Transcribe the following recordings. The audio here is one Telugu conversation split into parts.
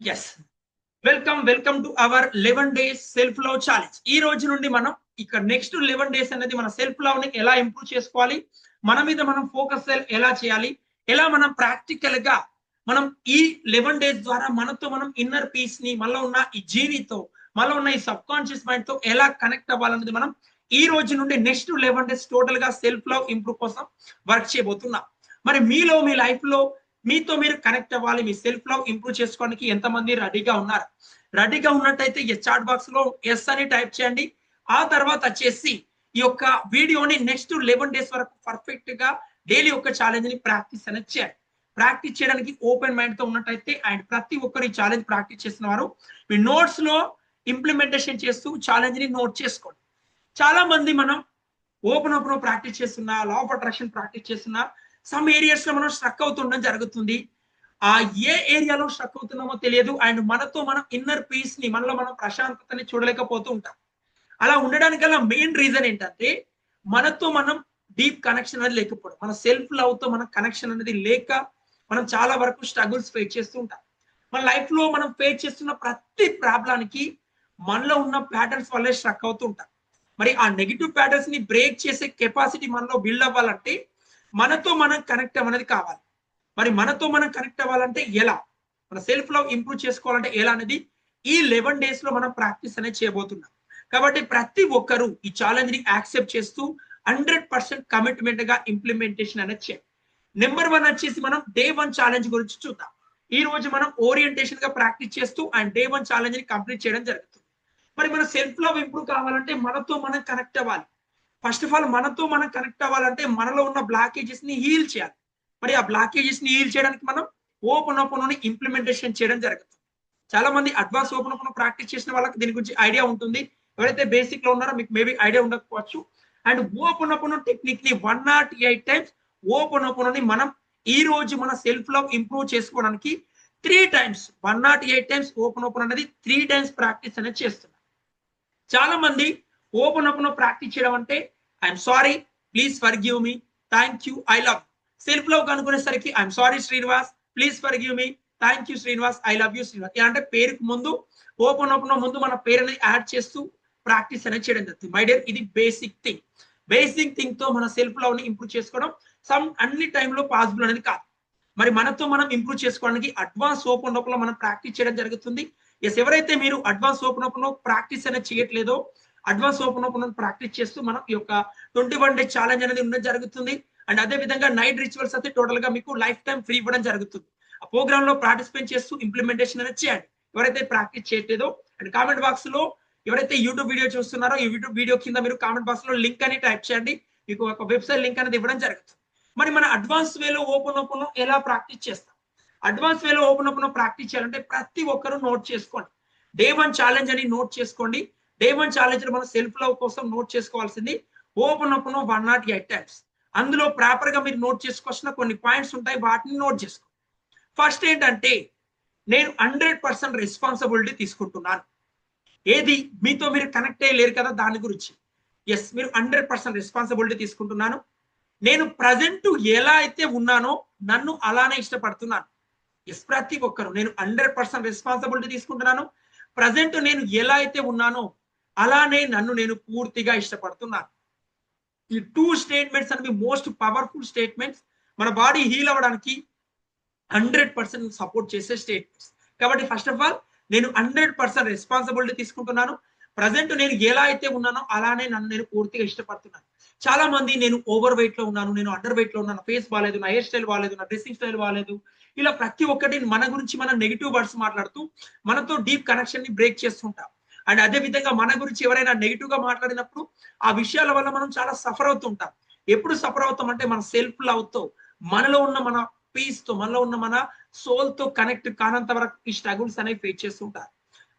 Yes welcome welcome to our eleven days self love challenge ఈ రోజు నుండి మనం ఇక్కడ నెక్స్ట్ లెవెన్ డేస్ అనేది మన సెల్ఫ్ లవ్ని ఎలా ఇంప్రూవ్ చేసుకోవాలి? మన మీద మనం ఫోకస్ ఎలా చేయాలి? ఎలా మనం ప్రాక్టికల్గా మనం ఈ లెవెన్ డేస్ ద్వారా మనతో మనం ఇన్నర్ పీస్ని మనలో ఉన్న ఈ జీవితో మనలో ఉన్న ఈ సబ్ కాన్షియస్ మైండ్తో ఎలా కనెక్ట్ అవ్వాలనేది మనం ఈ రోజు నుండి నెక్స్ట్ లెవెన్ డేస్ టోటల్గా సెల్ఫ్ లవ్ ఇంప్రూవ్ కోసం వర్క్ చేయబోతున్నాం. మరి మీలో మీ లైఫ్లో మీతో మీరు కనెక్ట్ అవ్వాలి మీ సెల్ఫ్ లవ్ ఇంప్రూవ్ చేసుకోవడానికి ఎంతమంది రెడీగా ఉన్నారు? రెడీగా ఉన్నట్టయితే ఈ చాట్ బాక్స్లో ఎస్ అని టైప్ చేయండి. ఆ తర్వాత వచ్చేసి ఈ యొక్క వీడియోని నెక్స్ట్ లెవెన్ డేస్ వరకు పర్ఫెక్ట్గా డైలీ ఒక ఛాలెంజ్ని ప్రాక్టీస్ అనేది చేయండి ప్రాక్టీస్ చేయడానికి ఓపెన్ మైండ్తో ఉన్నట్టయితే అండ్ ప్రతి ఒక్కరు ఈ ఛాలెంజ్ ప్రాక్టీస్ చేస్తున్నారు మీ నోట్స్లో ఇంప్లిమెంటేషన్ చేస్తూ ఛాలెంజ్ని నోట్ చేసుకోండి. చాలా మంది మనం ఓపెన్ ఓపెన్ ప్రాక్టీస్ చేస్తున్నా లా ఆఫ్ అట్రాక్షన్ ప్రాక్టీస్ చేస్తున్నా సమ్ ఏరియాస్లో మనం స్ట్రక్ అవుతుండడం జరుగుతుంది. ఆ ఏ ఏరియాలో స్ట్రక్ అవుతున్నామో తెలియదు. అండ్ మనతో మనం ఇన్నర్ పీస్ని మనలో మనం ప్రశాంతతని చూడలేకపోతూ ఉంటాం. అలా ఉండడానికి గల మెయిన్ రీజన్ ఏంటంటే మనతో మనం డీప్ కనెక్షన్ అనేది లేకపోవడం. మన సెల్ఫ్ లవ్తో మన కనెక్షన్ అనేది లేక మనం చాలా వరకు స్ట్రగుల్స్ ఫేస్ చేస్తూ ఉంటాం. మన లైఫ్లో మనం ఫేస్ చేస్తున్న ప్రతి ప్రాబ్లానికి మనలో ఉన్న ప్యాటర్న్స్ వల్లే స్ట్రక్ అవుతూ ఉంటాం. మరి ఆ నెగిటివ్ ప్యాటర్న్స్ని బ్రేక్ చేసే కెపాసిటీ మనలో బిల్డ్ అవ్వాలంటే మనతో మనం కనెక్ట్ అవ్వనేది కావాలి. మరి మనతో మనం కనెక్ట్ అవ్వాలంటే ఎలా? మన సెల్ఫ్ లవ్ ఇంప్రూవ్ చేసుకోవాలంటే ఎలా అనేది ఈ లెవెన్ డేస్లో మనం ప్రాక్టీస్ అనేది చేయబోతున్నాం. కాబట్టి ప్రతి ఒక్కరూ ఈ ఛాలెంజ్ని యాక్సెప్ట్ చేస్తూ హండ్రెడ్ పర్సెంట్ కమిట్మెంట్గా ఇంప్లిమెంటేషన్ అనేది చేయాలి. నెంబర్ వన్ వచ్చేసి మనం డే వన్ ఛాలెంజ్ గురించి చూద్దాం. ఈ రోజు మనం ఓరియంటేషన్గా ప్రాక్టీస్ చేస్తూ అండ్ డే వన్ ఛాలెంజ్ని కంప్లీట్ చేయడం జరుగుతుంది. మరి మన సెల్ఫ్ లవ్ ఇంప్రూవ్ కావాలంటే మనతో మనం కనెక్ట్ అవ్వాలి. ఫస్ట్ ఆఫ్ ఆల్ మనతో మనం కనెక్ట్ అవ్వాలంటే మనలో ఉన్న బ్లాకేజెస్ని హీల్ చేయాలి. మరి ఆ బ్లాకేజెస్ని హీల్ చేయడానికి మనం ఓపెన్ ఓపెన్ ఇంప్లిమెంటేషన్ చేయడం జరుగుతుంది. చాలా మంది అడ్వాన్స్ ఓపెన్ ఓపెన్ ప్రాక్టీస్ చేసిన వాళ్ళకి దీని గురించి ఐడియా ఉంటుంది. ఎవరైతే బేసిక్లో ఉన్నారో మీకు మేబీ ఐడియా ఉండకపోవచ్చు. అండ్ ఓపెన్ ఓపెన్ టెక్నిక్ని వన్ నాట్ ఎయిట్ టైమ్స్ ఓపెన్ ఓపెన్ని మనం ఈ రోజు మన సెల్ఫ్ లవ్ ఇంప్రూవ్ చేసుకోవడానికి three times one nought eight times Ho'oponopono అనేది త్రీ టైమ్స్ ప్రాక్టీస్ అనేది చేస్తున్నారు. చాలా మంది ఓపెన్ ఓపెన్ ప్రాక్టీస్ చేయడం అంటే I'm sorry please forgive me thank you I love. Self love కనుక్కునేసరికి I'm sorry Srinivas please forgive me thank you Srinivas I love you Srinivas. ఇలా అంటే పేరుకు ముందు ఓపెన్ ఓపెన్ ముందు మన పేరు అనేది యాడ్ చేస్తూ ప్రాక్టీస్ అనేది చేయడం జరుగుతుంది. మై డియర్ ఇది బేసిక్ థింగ్ బేసిక్ థింగ్తో మన సెల్ఫ్ లవ్ని ఇంప్రూవ్ చేసుకోవడం సమ్ అన్ని టైంలో పాసిబుల్ అనేది కాదు. మరి మనతో మనం ఇంప్రూవ్ చేసుకోవడానికి అడ్వాన్స్ ఓపెన్ లోపల మనం ప్రాక్టీస్ చేయడం జరుగుతుంది. ఎస్ ఎవరైతే మీరు అడ్వాన్స్ ఓపెన్ ఓపెన్ ప్రాక్టీస్ అనేది చేయట్లేదో అడ్వాన్స్ ఓపెన్ ఓపెన్ ప్రాక్టీస్ చేస్తూ మనం ఈ యొక్క ట్వంటీ వన్ డే ఛాలెంజ్ అనేది ఉండడం జరుగుతుంది. అండ్ అదే విధంగా నైట్ రిచువల్స్ అయితే టోటల్గా మీకు లైఫ్ టైం ఫ్రీ ఇవ్వడం జరుగుతుంది. ఆ ప్రోగ్రామ్లో పార్టిసిపేట్ చేస్తూ ఇంప్లిమెంటేషన్ అనేది చేయండి. ఎవరైతే ప్రాక్టీస్ చేయట్లేదో అండ్ కామెంట్ బాక్స్లో ఎవరైతే యూట్యూబ్ వీడియో చూస్తున్నారో ఈ యూట్యూబ్ వీడియో కింద మీరు కామెంట్ బాక్స్లో లింక్ అని టైప్ చేయండి. మీకు ఒక వెబ్సైట్ లింక్ అనేది ఇవ్వడం జరుగుతుంది. మరి మన అడ్వాన్స్ వేలో ఓపెన్ ఓపెన్ ఎలా ప్రాక్టీస్ చేస్తాం? అడ్వాన్స్ వేలో ఓపెన్ ఓపెన్ ప్రాక్టీస్ చేయాలంటే ప్రతి ఒక్కరు నోట్ చేసుకోండి. డే వన్ ఛాలెంజ్ అని నోట్ చేసుకోండి. డే వన్ ఛాలెంజ్ మన సెల్ఫ్ లవ్ కోసం నోట్ చేసుకోవాల్సింది Ho'oponopono one nought eight times అందులో ప్రాపర్గా మీరు నోట్ చేసుకోవాల్సిన కొన్ని పాయింట్స్ ఉంటాయి వాటిని నోట్ చేసుకో. ఫస్ట్ ఏంటంటే నేను హండ్రెడ్ పర్సెంట్ రెస్పాన్సిబిలిటీ తీసుకుంటున్నాను. ఏది? మీతో మీరు కనెక్ట్ అయ్యలేరు కదా దాని గురించి. ఎస్ మీరు హండ్రెడ్ పర్సెంట్ రెస్పాన్సిబిలిటీ తీసుకుంటున్నాను. నేను ప్రజెంట్ ఎలా అయితే ఉన్నానో నన్ను అలానే ఇష్టపడుతున్నాను. ఎస్ ప్రతి ఒక్కరు నేను హండ్రెడ్ పర్సెంట్ రెస్పాన్సిబిలిటీ తీసుకుంటున్నాను. ప్రజెంట్ నేను ఎలా అయితే ఉన్నానో అలానే నన్ను నేను పూర్తిగా ఇష్టపడుతున్నాను ఈ టూ స్టేట్మెంట్స్ అనేవి మోస్ట్ పవర్ఫుల్ స్టేట్మెంట్స్ మన బాడీ హీల్ అవ్వడానికి హండ్రెడ్ పర్సెంట్ సపోర్ట్ చేసే స్టేట్మెంట్స్ కాబట్టి ఫస్ట్ ఆఫ్ ఆల్ నేను హండ్రెడ్ పర్సెంట్ రెస్పాన్సిబిలిటీ తీసుకుంటున్నాను. ప్రజెంట్ నేను ఎలా అయితే ఉన్నానో అలానే నన్ను నేను పూర్తిగా ఇష్టపడుతున్నాను. చాలా మంది నేను ఓవర్ వెయిట్లో ఉన్నాను నేను అండర్ వెయిట్లో ఉన్నాను ఫేస్ బాగాలేదు నా హెయిర్ స్టైల్ బాగాలేదు నా డ్రెస్సింగ్ స్టైల్ బాగాలేదు ఇలా ప్రతి ఒక్కటి మన గురించి మన నెగిటివ్ వర్డ్స్ మాట్లాడుతూ మనతో డీప్ కనెక్షన్ని బ్రేక్ చేస్తుంటాం. అండ్ అదే విధంగా మన గురించి ఎవరైనా నెగిటివ్గా మాట్లాడినప్పుడు ఆ విషయాల వల్ల మనం చాలా సఫర్ అవుతుంటాం. ఎప్పుడు సఫర్ అవుతాం అంటే మన సెల్ఫ్ లవ్తో మనలో ఉన్న మన పీస్తో మనలో ఉన్న మన సోల్తో కనెక్ట్ కానంత వరకు ఈ స్ట్రగుల్స్ అనేవి ఫేస్ చేస్తుంటారు.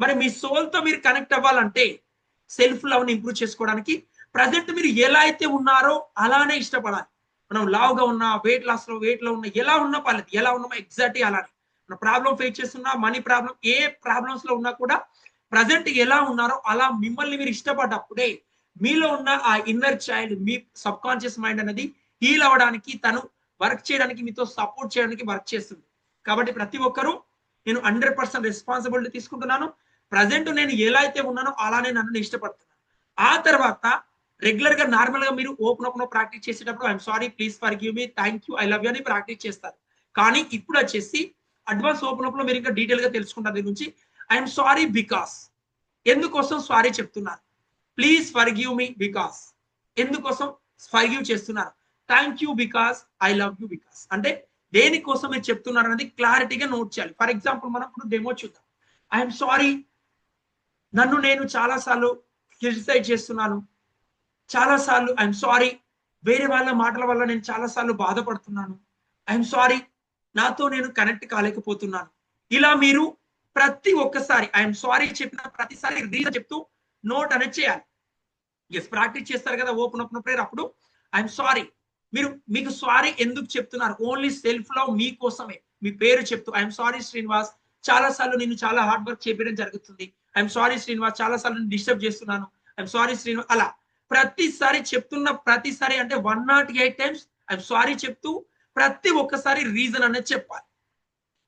మరి మీ సోల్తో మీరు కనెక్ట్ అవ్వాలంటే సెల్ఫ్ లవ్ని ఇంప్రూవ్ చేసుకోవడానికి ప్రజెంట్ మీరు ఎలా అయితే ఉన్నారో అలానే ఇష్టపడాలి. మనం లావుగా ఉన్నా వెయిట్ లాస్లో వెయిట్లో ఉన్నా ఎలా ఉన్నా పర్లేదు. ఎలా ఉన్నామో ఎగ్జాక్ట్లీ అలానే. మన ప్రాబ్లం ఫేస్ చేస్తున్నా మనీ ప్రాబ్లం ఏ ప్రాబ్లమ్స్లో ఉన్నా కూడా ప్రజెంట్ ఎలా ఉన్నారో అలా మిమ్మల్ని మీరు ఇష్టపడ్డప్పుడే మీలో ఉన్న ఆ ఇన్నర్ చైల్డ్ మీ సబ్ కాన్షియస్ మైండ్ అనేది హీల్ అవ్వడానికి తను వర్క్ చేయడానికి మీతో సపోర్ట్ చేయడానికి వర్క్ చేస్తుంది. కాబట్టి ప్రతి ఒక్కరూ నేను హండ్రెడ్ పర్సెంట్ రెస్పాన్సిబిలిటీ తీసుకుంటున్నాను. ప్రజెంట్ నేను ఎలా అయితే ఉన్నానో అలానే నన్ను ఇష్టపడుతున్నాను. ఆ తర్వాత రెగ్యులర్గా నార్మల్గా మీరు ఓపెన్ ఓపెన్ ప్రాక్టీస్ చేసేటప్పుడు I'm sorry please forgive me thank you I love you అని ప్రాక్టీస్ చేస్తారు. కానీ ఇప్పుడు వచ్చేసి అడ్వాన్స్ ఓపెన్ ఓపెన్లో మీరు ఇంకా డీటెయిల్గా తెలుసుకుంటారు దీని గురించి. ఐఎమ్ సారీ బికాస్ ఎందుకోసం సారీ చెప్తున్నారు? Please forgive me because ఎందుకోసం ఫర్ గివ్ చేస్తున్నారు? Thank you because I love you because అంటే దేనికోసం మీరు చెప్తున్నారు అనేది క్లారిటీగా నోట్ చేయాలి. ఫర్ ఎగ్జాంపుల్ మనం ఇప్పుడు డెమో చూద్దాం. ఐఎమ్ సారీ నన్ను నేను చాలాసార్లు క్రిటిసైజ్ చేస్తున్నాను. చాలాసార్లు ఐఎమ్ సారీ వేరే వాళ్ళ మాటల వల్ల నేను చాలాసార్లు బాధపడుతున్నాను. ఐఎమ్ సారీ నాతో నేను కనెక్ట్ కాలేకపోతున్నాను. ఇలా మీరు ప్రతి ఒక్కసారి ఐఎమ్ సారీ చెప్పిన ప్రతిసారి రీజన్ చెప్తూ నోట్ అనేది చేయాలి. ఎస్ ప్రాక్టీస్ చేస్తారు కదా ఓపెన్ ఓపెన్ ప్రేయర్ అప్పుడు. ఐఎమ్ సారీ మీరు మీకు సారీ ఎందుకు చెప్తున్నారు? ఓన్లీ సెల్ఫ్ లవ్ మీకోసమే మీ పేరు చెప్తూ ఐఎమ్ సారీ శ్రీనివాస్ చాలా సార్లు నేను చాలా హార్డ్ వర్క్ చేయడం జరుగుతుంది. ఐఎమ్ సారీ శ్రీనివాస్ చాలా సార్లు డిస్టర్బ్ చేస్తున్నాను. ఐఎమ్ సారీ శ్రీనివాస్ అలా. ప్రతిసారి చెప్తున్న ప్రతిసారి అంటే one nought eight times I'm sorry చెప్తూ ప్రతి ఒక్కసారి రీజన్ అనేది చెప్పాలి.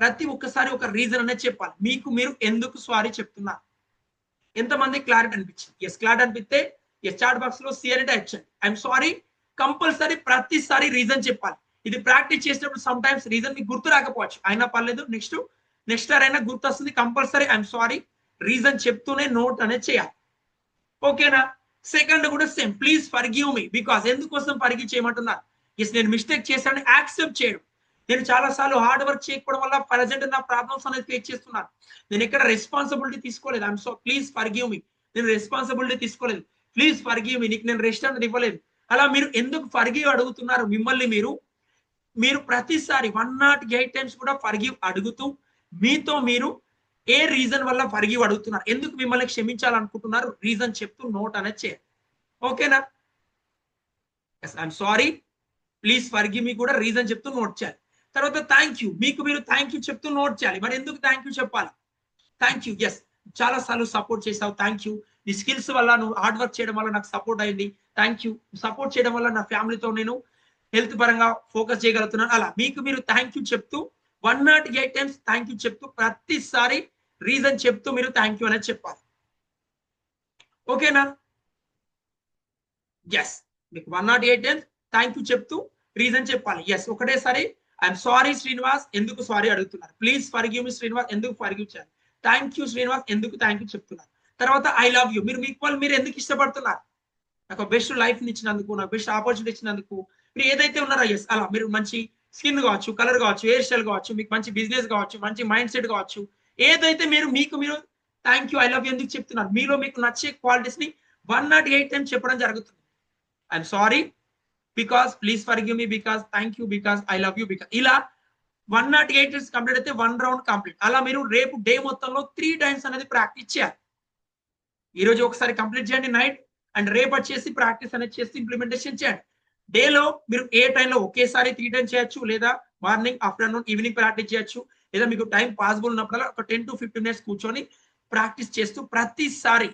ప్రతి ఒక్కసారి ఒక రీజన్ అనేది చెప్పాలి. మీకు మీరు ఎందుకు సారీ చెప్తున్నారు? ఎంతమంది క్లారిటీ అనిపించింది? ఎస్ క్లారిటీ అనిపిస్తే ఎస్ చాట్ బాక్స్లో సి అని టైప్ చేయండి. ఐఎమ్ సారీ కంపల్సరీ ప్రతిసారి రీజన్ చెప్పాలి. ఇది ప్రాక్టీస్ చేసినప్పుడు సమ్ టైమ్స్ రీజన్ మీకు గుర్తు రాకపోవచ్చు. అయినా పర్లేదు నెక్స్ట్ నెక్స్ట్ అయినా గుర్తు వస్తుంది కంపల్సరీ ఐఎమ్ సారీ రీజన్ చెప్తూనే నోట్ అనేది చేయాలి. ఓకేనా సెకండ్ కూడా same please forgive me because ఎందుకోసం ఫర్గివ్ చేయమంటున్నారు? ఎస్ నేను మిస్టేక్ చేశానని యాక్సెప్ట్ చేయడం. నేను చాలా సార్లు హార్డ్ వర్క్ చేయకపోవడం వల్ల ప్రజెంట్ నా ప్రాబ్లమ్స్ అనేది ఫేస్ చేస్తున్నాను. నేను ఎక్కడ రెస్పాన్సిబిలిటీ తీసుకోలేదు. I'm so please forgive me నేను రెస్పాన్సిబిలిటీ తీసుకోలేదు. ప్లీజ్ ఫర్గివ్ మీ నీకు నేను రెస్ట్ అనేది ఇవ్వలేదు. అలా మీరు ఎందుకు ఫర్గివ్ అడుగుతున్నారు? మిమ్మల్ని మీరు మీరు ప్రతిసారి వన్ నాట్ ఎయిట్ టైమ్స్ కూడా ఫర్గివ్ అడుగుతూ మీతో మీరు ఏ రీజన్ వల్ల ఫర్గివ్ అడుగుతున్నారు? ఎందుకు మిమ్మల్ని క్షమించాలనుకుంటున్నారు? రీజన్ చెప్తూ నోట్ అనేది చేయాలి. ఓకేనా? Yes I'm sorry please forgive me కూడా రీజన్ చెప్తూ నోట్ చేయాలి. తర్వాత థ్యాంక్ యూ మీకు మీరు థ్యాంక్ యూ చెప్తూ నోట్ చేయాలి. మరి ఎందుకు థ్యాంక్ యూ చెప్పాలి? థ్యాంక్ యూ ఎస్ చాలా సార్లు సపోర్ట్ చేసావు థ్యాంక్ యూ నీ స్కిల్స్ వల్ల నువ్వు హార్డ్ వర్క్ చేయడం వల్ల నాకు సపోర్ట్ అయింది. థ్యాంక్ యూ సపోర్ట్ చేయడం వల్ల నా ఫ్యామిలీతో నేను హెల్త్ పరంగా ఫోకస్ చేయగలుగుతున్నాను. అలా మీకు మీరు థ్యాంక్ యూ చెప్తూ one nought eight times thank you చెప్తూ ప్రతిసారి రీజన్ చెప్తూ మీరు థ్యాంక్ యూ అనేది చెప్పాలి. ఓకేనా ఎస్ మీకు one nought eight times thank you చెప్తూ రీజన్ చెప్పాలి. ఎస్ ఒకటేసారి ఐఎమ్ సారీ శ్రీనివాస్ ఎందుకు సారీ అడుగుతున్నారు? ప్లీజ్ ఫర్గ్యూ మీ శ్రీనివాస్ ఎందుకు ఫర్గివ్ చేయాలి? థ్యాంక్ యూ శ్రీనివాస్ ఎందుకు థ్యాంక్ యూ చెప్తున్నారు? తర్వాత ఐ లవ్ యూ మీరు మీకు వాళ్ళు మీరు ఎందుకు ఇష్టపడుతున్నారు? నాకు బెస్ట్ లైఫ్ ఇచ్చినందుకు నాకు బెస్ట్ ఆపర్చునిటీ ఇచ్చినందుకు. మీరు ఏదైతే ఉన్నారో ఎస్ అలా. మీరు మంచి స్కిన్ కావచ్చు కలర్ కావచ్చు హెయిర్ స్టైల్ కావచ్చు మీకు మంచి బిజినెస్ కావచ్చు మంచి మైండ్ సెట్ కావచ్చు. ఏదైతే మీరు మీకు మీరు thank you I love you ఎందుకు చెప్తున్నారు? మీలో మీకు నచ్చే క్వాలిటీస్ని వన్ నాట్ ఎయిట్ టైం చెప్పడం జరుగుతుంది. I'm sorry because please forgive me because thank you because I love you because ఇలా వన్ నాట్ ఎయిట్ కంప్లీట్ అయితే వన్ రౌండ్ కంప్లీట్ అలా మీరు రేపు డే మొత్తంలో త్రీ టైమ్స్ అనేది ప్రాక్టీస్ చేయాలి. ఈ రోజు ఒకసారి కంప్లీట్ చేయండి నైట్ అండ్ రేపు వచ్చేసి ప్రాక్టీస్ అనేది చేసి ఇంప్లిమెంటేషన్ చేయండి. డేలో మీరు ఏ టైంలో ఒకేసారి త్రీ టైమ్స్ చేయొచ్చు లేదా మార్నింగ్ ఆఫ్టర్నూన్ ఈవినింగ్ ప్రాక్టీస్ చేయొచ్చు. లేదా మీకు టైం పాసిబుల్ ఉన్నప్పుడల్లా ఒక టెన్ టు ఫిఫ్టీన్ మినిట్స్ కూర్చొని ప్రాక్టీస్ చేస్తూ ప్రతిసారి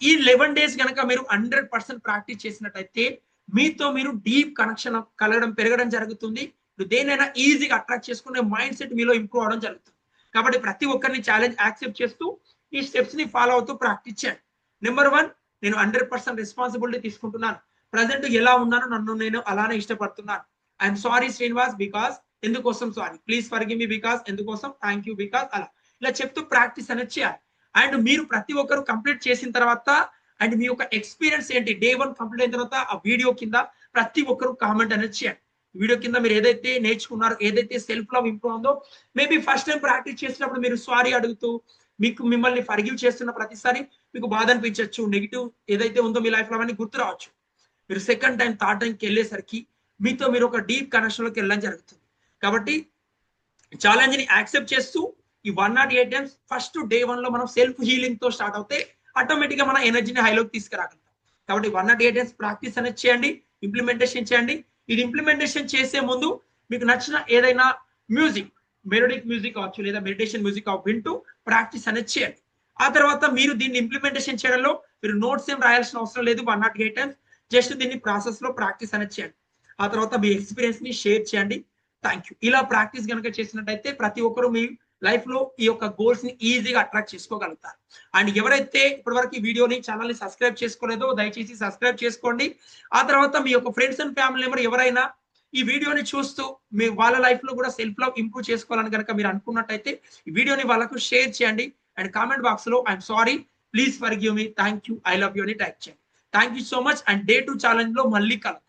ఈ లెవెన్ డేస్ కనుక మీరు హండ్రెడ్ పర్సెంట్ ప్రాక్టీస్ చేసినట్టయితే మీతో మీరు డీప్ కనెక్షన్ కలగడం పెరగడం జరుగుతుంది. మీరు దేనైనా ఈజీగా అట్రాక్ట్ చేసుకునే మైండ్ సెట్ మీలో ఇంప్రూవ్ అవడం జరుగుతుంది. కాబట్టి ప్రతి ఒక్కరిని ఛాలెంజ్ యాక్సెప్ట్ చేస్తూ ఈ స్టెప్స్ని ఫాలో అవుతూ ప్రాక్టీస్ చేయండి. నెంబర్ వన్ నేను హండ్రెడ్ పర్సెంట్ రెస్పాన్సిబిలిటీ తీసుకుంటున్నాను. ప్రజెంట్ ఎలా ఉన్నానో నన్ను నేను అలానే ఇష్టపడుతున్నాను. ఐఎమ్ సారీ శ్రీనివాస్ బికాస్ ఎందుకోసం sorry? Please for me because ఎందుకోసం? థ్యాంక్ యూ బికాస్ అలా. ఇలా చెప్తూ ప్రాక్టీస్ అనేది చేయాలి. అండ్ మీరు ప్రతి ఒక్కరు కంప్లీట్ చేసిన తర్వాత అండ్ మీ యొక్క ఎక్స్పీరియన్స్ ఏంటి? డే వన్ కంప్లీట్ అయిన తర్వాత ఆ వీడియో కింద ప్రతి ఒక్కరు కామెంట్ అనేది చేయండి. వీడియో కింద మీరు ఏదైతే నేర్చుకున్నారో ఏదైతే సెల్ఫ్ లవ్ ఇంప్రూవ్ ఉందో మేబీ ఫస్ట్ టైం ప్రాక్టీస్ చేసినప్పుడు మీరు సారీ అడుగుతూ మీకు మిమ్మల్ని ఫర్గివ్ చేస్తున్న ప్రతిసారి మీకు బాధ అనిపించవచ్చు నెగిటివ్ ఏదైతే ఉందో మీ లైఫ్లో అవన్నీ గుర్తు రావచ్చు. మీరు సెకండ్ టైం థర్డ్ టైంకి వెళ్ళేసరికి మీతో మీరు ఒక డీప్ కనెక్షన్లోకి వెళ్ళడం జరుగుతుంది. కాబట్టి ఛాలెంజ్ని యాక్సెప్ట్ చేస్తూ ఈ one nought eight times first day వన్లో మనం సెల్ఫ్ హీలింగ్తో స్టార్ట్ అవుతే ఆటోమేటిక్గా మన ఎనర్జీని హైలోకి తీసుకురాగలుగుతాం. కాబట్టి one nought eight days practice అనేది చేయండి ఇంప్లిమెంటేషన్ చేయండి. ఇది ఇంప్లిమెంటేషన్ చేసే ముందు మీకు నచ్చిన ఏదైనా మ్యూజిక్ మెలోడిక్ మ్యూజిక్ కావచ్చు లేదా మెడిటేషన్ మ్యూజిక్ వింటూ ప్రాక్టీస్ అనేది చేయండి. ఆ తర్వాత మీరు దీన్ని ఇంప్లిమెంటేషన్ చేయడంలో మీరు నోట్స్ ఏం రాయాల్సిన అవసరం లేదు one nought eight times just దీన్ని ప్రాసెస్లో ప్రాక్టీస్ అనేది చేయండి. ఆ తర్వాత మీ ఎక్స్పీరియన్స్ని షేర్ చేయండి. థ్యాంక్ యూ ఇలా ప్రాక్టీస్ కనుక చేసినట్టయితే ప్రతి ఒక్కరు మీ లైఫ్లో ఈ యొక్క గోల్స్ని ఈజీగా అట్రాక్ట్ చేసుకోగలుగుతారు. అండ్ ఎవరైతే ఇప్పటివరకు ఈ వీడియోని ఛానల్ని సబ్స్క్రైబ్ చేసుకోలేదో దయచేసి సబ్స్క్రైబ్ చేసుకోండి. ఆ తర్వాత మీ యొక్క ఫ్రెండ్స్ అండ్ ఫ్యామిలీ మెంబర్ ఎవరైనా ఈ వీడియోని చూస్తూ మీ వాళ్ళ లైఫ్లో కూడా సెల్ఫ్ లవ్ ఇంప్రూవ్ చేసుకోవాలని కనుక మీరు అనుకున్నట్టయితే ఈ వీడియోని వాళ్ళకు షేర్ చేయండి. అండ్ కామెంట్ బాక్స్లో I'm sorry please forgive me thank you I love you అని టైప్ చేయండి. Thank you so much and day two ఛాలెంజ్లో మళ్ళీ కలుగుతాం